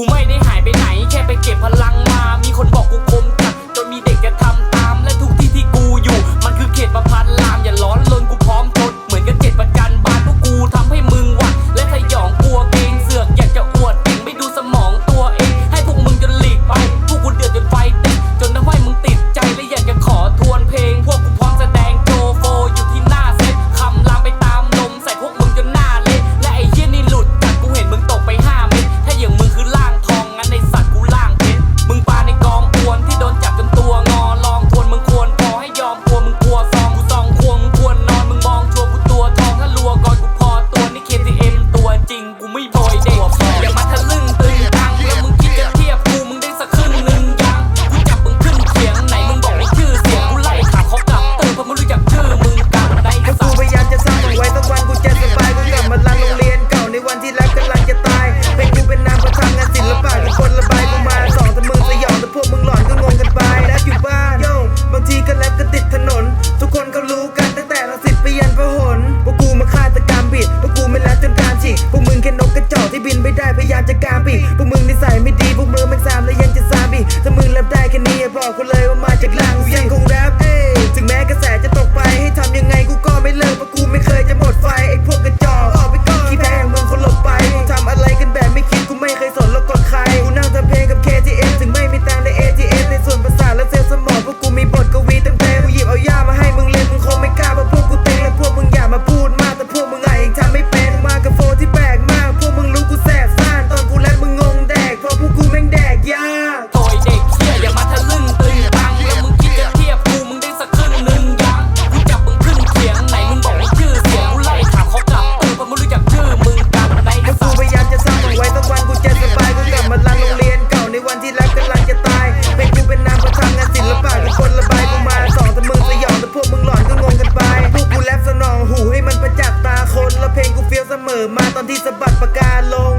กูไม่ได้หายไปไหน แค่ไปเก็บพลังมา มีคนบอกกูคมใจ ยายามจะการปีกพวกมึง I but low.